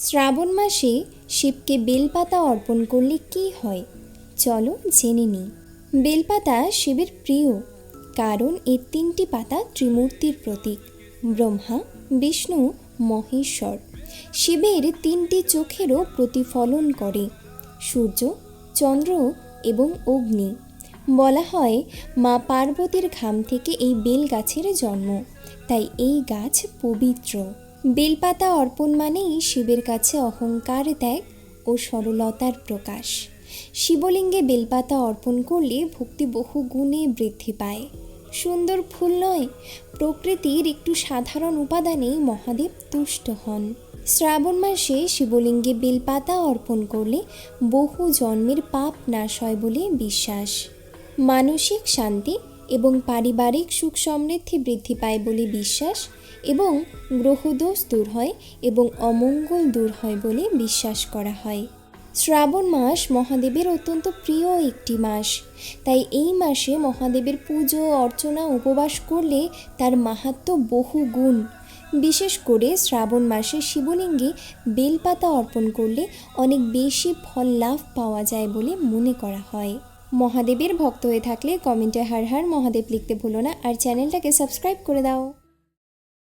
শ্রাবণ মাসে শিবকে বেলপাতা অর্পণ করলে কি হয়? চলো জেনে নিই। বেলপাতা শিবের প্রিয়, কারণ এর তিনটি পাতা ত্রিমূর্তির প্রতীক, ব্রহ্মা, বিষ্ণু, মহেশ্বর। শিবের তিনটি চোখেরও প্রতিফলন করে, সূর্য, চন্দ্র এবং অগ্নি। বলা হয়, মা পার্বতীর ঘাম থেকে এই বেল গাছের জন্ম, তাই এই গাছ পবিত্র। বেলপাতা অর্পণ মানেই শিবের কাছে অহংকার, ত্যাগ ও সরলতার প্রকাশ। শিবলিঙ্গে বেলপাতা অর্পণ করলে ভক্তি বহু গুণে বৃদ্ধি পায়। সুন্দর ফুল নয়, প্রকৃতির একটু সাধারণ উপাদানেই মহাদেব তুষ্ট হন। শ্রাবণ মাসে শিবলিঙ্গে বেলপাতা অর্পণ করলে বহু জন্মের পাপ নাশ হয় বলে বিশ্বাস। মানসিক শান্তি এবং পারিবারিক সুখ সমৃদ্ধি বৃদ্ধি পায় বলে বিশ্বাস এবং গ্রহদোষ দূর হয় এবং অমঙ্গল দূর হয় বলে বিশ্বাস করা হয়। শ্রাবণ মাস মহাদেবের অত্যন্ত প্রিয় একটি মাস। তাই এই মাসে মহাদেবের পুজো, অর্চনা, উপবাস করলে তার মাহাত্ম্য বহু গুণ। বিশেষ করে শ্রাবণ মাসে শিবলিঙ্গে বেলপাতা অর্পণ করলে অনেক বেশি ফল লাভ পাওয়া যায় বলে মনে করা হয়। মহাদেবের ভক্ত হয়ে থাকলে কমেন্টে হার হার মহাদেব লিখতে ভুলো না আর চ্যানেলটাকে সাবস্ক্রাইব করে দাও।